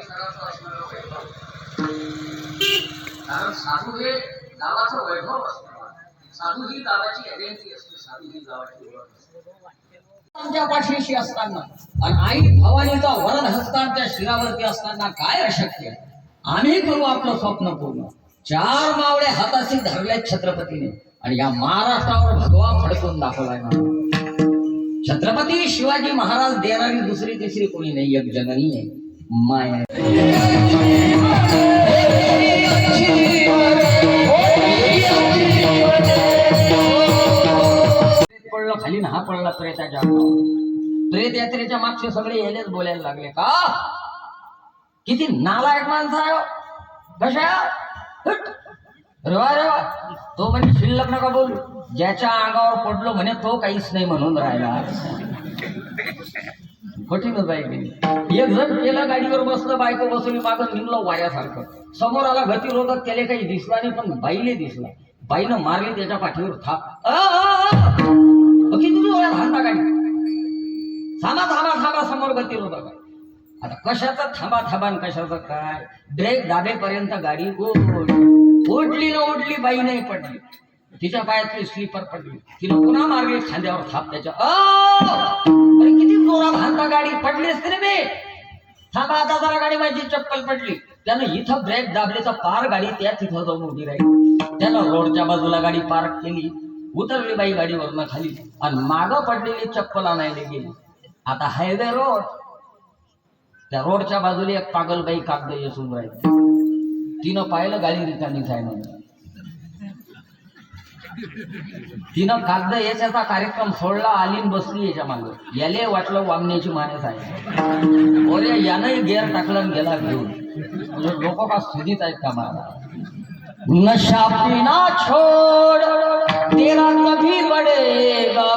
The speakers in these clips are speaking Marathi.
परिसराचं असणारं वैभव कारण साधू हे गावाचं वैभव असतं. साधू ही गावाची आयडेंटिटी असते. साधू ही गावाची ओळख असते. आमच्या पाठीशी असताना आणि आई भवानीचा वरण हस्तांच्या शिरावरती असताना काय अशक्य? आम्ही करू आपलं स्वप्न पूर्ण. चार मावळे हाताशी धरल्यात छत्रपतीने. आणि या महाराष्ट्रावर भगवा फडकून दाखवलाय छत्रपती शिवाजी महाराज देणारी दुसरी तिसरी कोणी नाही एक जननी आहे. माया. पडलं हा पडला प्रेताच्या प्रेत यात्रेच्या मागचे सगळे यायलेच बोलायला लागले. का? किती नालायक माणसं आहे हो. कशा? हट. रेवा रेवा. तो म्हणजे शिल्लक नका बोल. ज्याच्या अंगावर पडलो म्हणे तो काहीच नाही म्हणून राहिला. कठीणच आहे एक जण केलं गाडीवर बसलं बायको बसवली मागं निघलं वाऱ्यासारखं. समोर आला गतिरोधक त्याला काही दिसला नाही पण बाईले दिसला. बाईनं मारली त्याच्या पाठीवर थाप. अ, अ, काय थांबा थांबा थांबा समोर गती होता काय आता कशाचा थांबा थांबा कशाचा काय? ब्रेक दाबेपर्यंत गाडी ओढ ओढली ना ओढली बाई नाही पडली. तिच्या पायातली स्लीपर पडली. तिला पुन्हा मारली खांद्यावर थाप त्याच्या. अरे किती जोरात हाणता गाडी पडली असते रे बे. थांबा आता जरा गाडी माझी चप्पल पडली. त्यानं इथं ब्रेक दाबले तर पार गाडी त्या तिथं जाऊन उभी राहिली. त्यानं रोडच्या बाजूला गाडी पार्क केली. उतरली बाई गाडीवरनं खाली. आणि मागं पडलेली चप्पल आणायला गेली आता हायवे रोड. त्या रोडच्या बाजूला एक पागलबाई कागद येसून राहिली तिनं पाहिलं गाडी रिकामीच आहे म्हणून. तिनं कागद याच्याचा कार्यक्रम सोडला आलीन बसली याच्या मागं. याले वाटलं वामण्याची मानस आहे ओरे यानंही गेअर टाकला गेला घेऊन. म्हणजे लोक का सुधीत आहेत का मला नशा पिना छोड़. तेरा कभी बढ़ेगा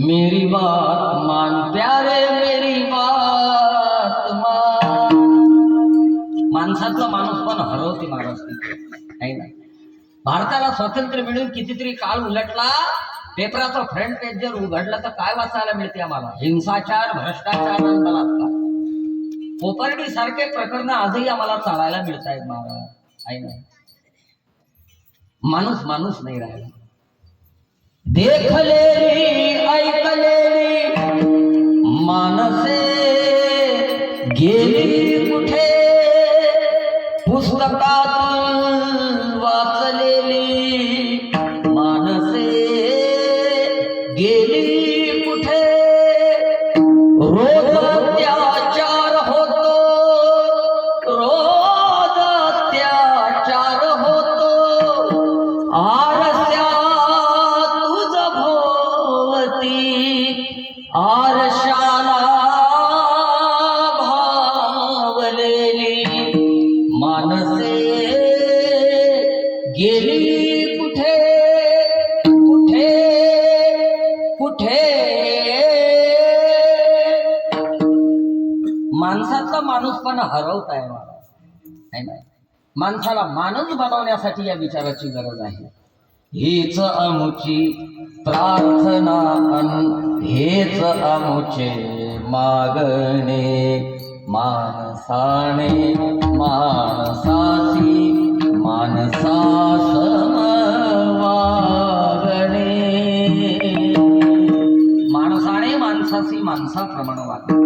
मेरी बात मान प्यारे मेरी बात मान। माणूस पण हरवते महाराज नाही. ना? भारताला स्वातंत्र्य मिळून कितीतरी काळ उलटला पेपराचं फ्रंट पेज जर उघडलं तर काय वाचायला मिळते आम्हाला? हिंसाचार भ्रष्टाचार आणि बलात्कार कोपर्डी सारखे प्रकरण आजही आम्हाला चालायला मिळत आहेत महाराज. आहे ना? माणूस माणूस नाही राहिला देखलेली ऐकलेली मानसे गेली कुठे पुस्तकातून माणसाचा माणूस पण हरवत आहे ना? माणसाला माणूस बनवण्यासाठी या विचाराची गरज आहे. हेच अमुची प्रार्थना अन हेच अमुचे मागणे. माणसाने माणसाची माणसास वागणे माणसाने माणसाशी माणसाप्रमाणे वागणे.